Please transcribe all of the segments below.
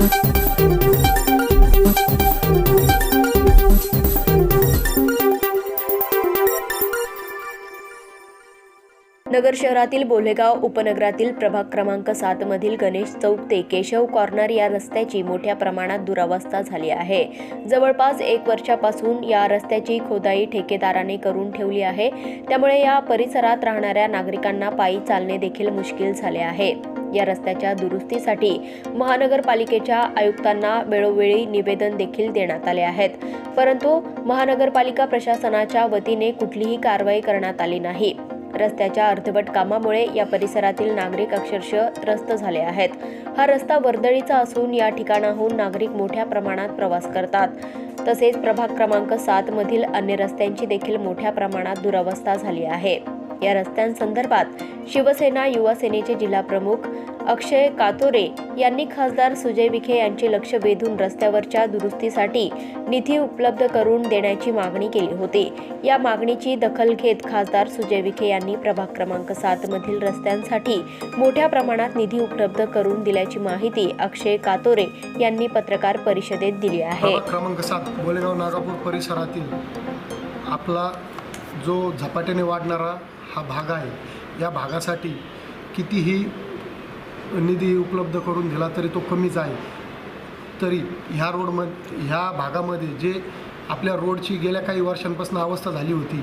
thank you नगर शहरातील बोलेगाव उपनगरातील प्रभाग क्रमांक सात मधील गणेश चौक ते केशव कॉर्नर या रस्त्याची मोठ्या प्रमाणात दुरावस्था झाली आहे. जवळपास एक वर्षापासून या रस्त्याची खोदाई ठेकेदाराने करून ठेवली आहे. त्यामुळे या परिसरात राहणाऱ्या नागरिकांना पायी चालणे देखील मुश्किल झाले आहे. या रस्त्याच्या दुरुस्तीसाठी महानगरपालिकेच्या आयुक्तांना वेळोवेळी निवेदन देखील देण्यात आले आहेत. परंतु महानगरपालिका प्रशासनाच्या वतीने कुठलीही कारवाई करण्यात आली नाही. रस्त्याच्या अर्धवट कामामुळे या परिसरातील नागरिक अक्षरशः त्रस्त झाले आहेत. हा रस्ता वर्दळीचा असून या ठिकाणाहून नागरिक मोठ्या प्रमाणात प्रवास करतात. तसेच प्रभाग क्रमांक सात मधील अन्य रस्त्यांची देखील मोठ्या प्रमाणात दुरवस्था झाली आहे. या रस्त्यांसंदर्भात शिवसेना युवा सेनेचे जिल्हाप्रमुख अक्षय कातोरे यांनी खासदार सुजय विखे यांचे लक्ष वेधून रस्त्यावरच्या दुरुस्तीसाठी निधी उपलब्ध करून देण्याची मागणी केली होती. या मागणीची दखल घेत खासदार सुजय विखे यांनी प्रभाग क्रमांक सात मधील रस्त्यांसाठी मोठ्या प्रमाणात निधी उपलब्ध करून दिल्याची माहिती अक्षय कातोरे यांनी पत्रकार परिषदेत दिली आहे. क्रमांक सात बोलेगाव नागापूर परिसरातील आपला जो झपाट्याने वाढणारा हा भाग आहे या भागासाठी कितीही निधी उपलब्ध करून दिला तरी तो कमीच आहे. तरी ह्या रोडमध्ये ह्या भागामध्ये जे आपल्या रोडची गेल्या काही वर्षांपासून अवस्था झाली होती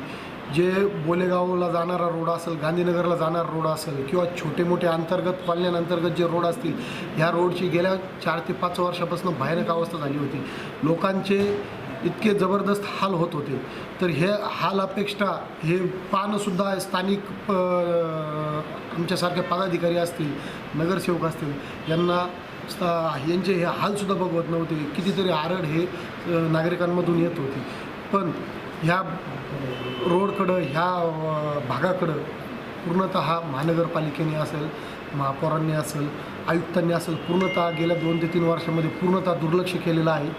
जे बोलेगावला जाणारा रोड असेल गांधीनगरला जाणारा रोड असेल किंवा छोटे मोठे अंतर्गत कॉलन्यांअंतर्गत जे रोड असतील ह्या रोडची गेल्या चार ते पाच वर्षापासून भयानक अवस्था झाली होती. लोकांचे इतके जबरदस्त हाल होत होते. तर हे हाल अपेक्षा हे पाहणंसुद्धा स्थानिक प आमच्यासारखे पदाधिकारी असतील नगरसेवक असतील यांना यांचे हे हालसुद्धा बघवत नव्हते. कितीतरी आरड हे नागरिकांमधून येत होते. पण ह्या रोडकडं ह्या भागाकडं पूर्णतः महानगरपालिकेने असेल महापौरांनी असेल आयुक्तांनी असेल पूर्णतः गेल्या दोन ते तीन वर्षामध्ये पूर्णतः दुर्लक्ष केलेलं आहे.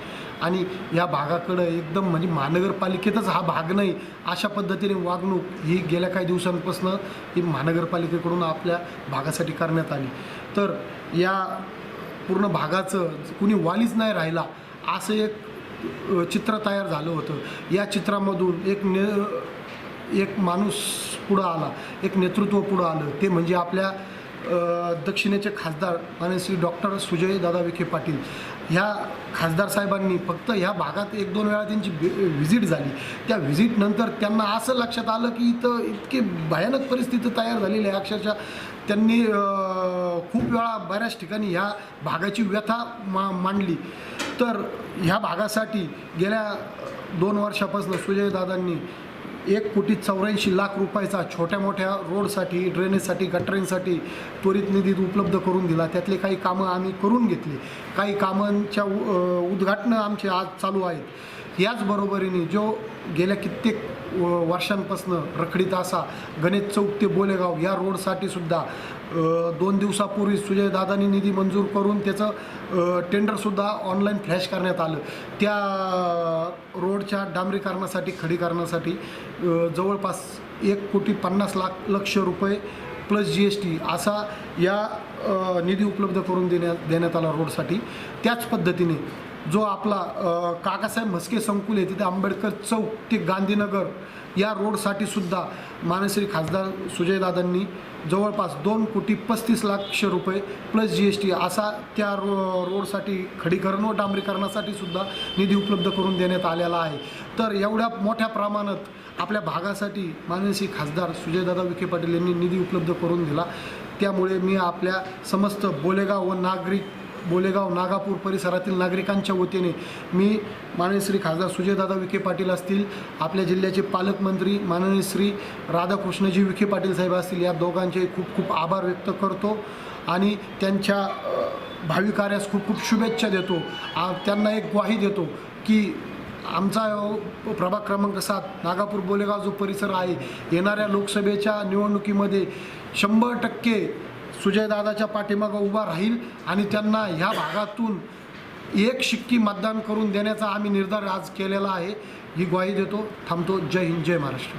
आणि या भागाकडं एकदम म्हणजे महानगरपालिकेतच हा भाग नाही अशा पद्धतीने वागणूक ही गेल्या काही दिवसांपासून ही महानगरपालिकेकडून आपल्या भागासाठी करण्यात आली. तर या पूर्ण भागाचं कुणी वालीच नाही राहिला असं एक चित्र तयार झालं होतं. या चित्रामधून एक ने एक माणूस पुढं आला एक नेतृत्व पुढं आलं. ते म्हणजे आपल्या दक्षिणेचे खासदार माननीय श्री डॉक्टर सुजय दादा विखे पाटील ह्या खासदार साहेबांनी फक्त ह्या भागात एक दोन वेळा त्यांची व्हिजिट झाली. त्या व्हिजिटनंतर त्यांना असं लक्षात आलं की इथं इतकी भयानक परिस्थिती तयार झालेली आहे. अक्षरशः त्यांनी खूप वेळा बऱ्याच ठिकाणी ह्या भागाची व्यथा मा मांडली. तर ह्या भागासाठी गेल्या दोन वर्षापासून सुजयदादांनी एक कोटी चौऱ्याऐंशी लाख रुपयाचा छोट्या मोठ्या रोडसाठी ड्रेनेजसाठी गटरींसाठी त्वरित निधी उपलब्ध करून दिला. त्यातले काही कामं आम्ही करून घेतली. काही कामांच्या उ- उद्घाटनं आमचे आज चालू आहेत. याचबरोबरीने जो गेल्या कित्येक वर्षांपासनं रखडीत असा गणेश चौक ते बोलेगाव या रोडसाठी सुद्धा दोन दिवसापूर्वी सुजयदादांनी निधी मंजूर करून त्याचं टेंडरसुद्धा ऑनलाईन फ्लॅश करण्यात आलं. त्या रोडच्या डांबरीकरणासाठी खडीकरणासाठी जवळपास एक कोटी पन्नास लाख लक्ष रुपये प्लस जी एस टी असा या निधी उपलब्ध करून देण्यात देण्यात आला रोडसाठी. त्याच पद्धतीने जो आपला काकासाहेब म्हस्के संकुल आहे तिथे आंबेडकर चौक ते गांधीनगर या रोडसाठी सुद्धा मानश्री खासदार सुजयदादांनी जवळपास दोन कोटी पस्तीस लाख रुपये प्लस जी एस टी असा त्या रो रोडसाठी खडीकरण व डांबरीकरणासाठी सुद्धा निधी उपलब्ध करून देण्यात आलेला आहे. तर एवढ्या मोठ्या प्रमाणात आपल्या भागासाठी माननीय खासदार सुजयदादा विखे पाटील यांनी निधी उपलब्ध करून दिला. त्यामुळे मी आपल्या समस्त बोलेगाव व नागरिक बोलेगाव नागापूर परिसरातील नागरिकांच्या वतीने मी माननीय श्री खासदार सुजयदादा विखे पाटील असतील आपल्या जिल्ह्याचे पालकमंत्री माननीय श्री राधाकृष्णजी विखे पाटील साहेब असतील या दोघांचे खूप खूप आभार व्यक्त करतो आणि त्यांच्या भावी कार्यास खूप खूप शुभेच्छा देतो. आ- त्यांना एक ग्वाही देतो की आमचा प्रभाग क्रमांक सात नागापूर बोलेगाव जो परिसर आहे येणाऱ्या लोकसभेच्या निवडणुकीमध्ये शंभर टक्के सुजयदादाच्या पाठीमागं उभा राहील आणि त्यांना ह्या भागातून एक शिक्की मतदान करून देण्याचा आम्ही निर्धार आज केलेला आहे. ही ग्वाही देतो थांबतो. जय हिंद जय महाराष्ट्र.